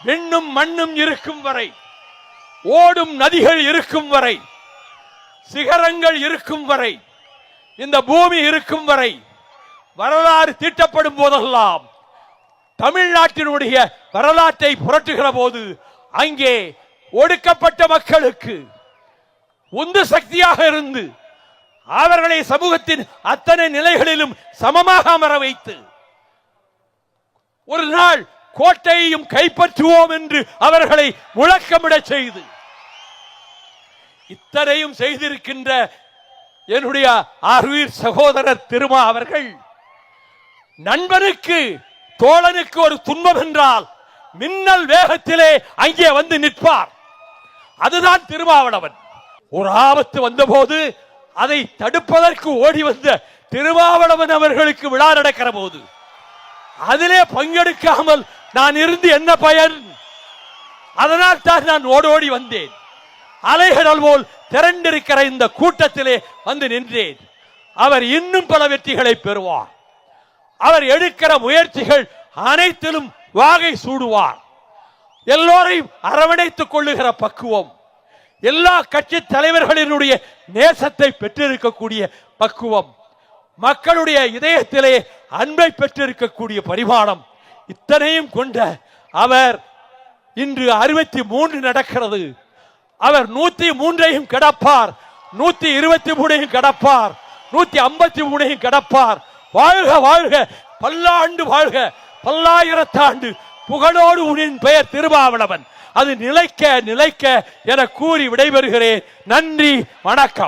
விண்ணும் மண்ணும் இருக்கும் வரை ஓடும் நதிகள் இருக்கும் வரை சிகரங்கள் இருக்கும் வரை இந்த பூமி இருக்கும் வரை வரலாறு தீட்டப்படும் போதெல்லாம் தமிழ்நாட்டினுடைய வரலாற்றை புரட்டுகிற போது அங்கே ஒடுக்கப்பட்ட மக்களுக்கு உந்து சக்தியாக இருந்து அவர்களை சமூகத்தின் அத்தனை நிலைகளிலும் சமமாக அமர வைத்து ஒரு நாள் கோட்டையையும் கைப்பற்றுவோம் என்று அவர்களை முழக்கமிடச் செய்து. இத்தனையும் செய்திருக்கின்ற என்னுடைய ஆர்வீர் சகோதரர் திருமா அவர்கள் நண்பனுக்கு தோழனுக்கு ஒரு துன்பம் என்றால் மின்னல் வேகத்திலே அங்கே வந்து நிற்பார். அதுதான் திருமாவளவன். ஒரு ஆபத்து வந்தபோது அதை தடுப்பதற்கு ஓடி வந்த திருமாவளவன் அவர்களுக்கு விழா நடக்கிற போது அதிலே பங்கெடுக்காமல் நான் இருந்து என்ன பயன்? அதனால் தான் நான் ஓடோடி வந்தேன். அலைகடல் போல் திரண்டிருக்கிற இந்த கூட்டத்திலே வந்து நின்றேன். அவர் இன்னும் பல வெற்றிகளை பெறுவார். அவர் எடுக்கிற முயற்சிகள் அனைத்திலும் வாகை சூடுவார். எல்லோரையும் அரவணைத்துக் கொள்ளுகிற பக்குவம் எல்லா கட்சி தலைவர்களினுடைய நேசத்தை பெற்றிருக்கக்கூடிய பக்குவம் மக்களுடைய இதயத்திலே அன்பை பெற்றிருக்கக்கூடிய பரிமாணம் இத்தனையும் கொண்ட அவர் இன்று அறுபத்தி மூன்று நடக்கிறது. அவர் நூத்தி மூன்றையும் கடப்பார். நூத்தி இருபத்தி மூணையும் கடப்பார். நூத்தி ஐம்பத்தி மூணையும் கடப்பார். வாழ்க வாழ்க. பல்லாண்டு வாழ்க. பல்லாயிரத்தாண்டு. புகழோடு உனின் பெயர் திருமாவளவன். அது நிலைக்க நிலைக்க என கூறி விடைபெறுகிறேன். நன்றி வணக்கம்.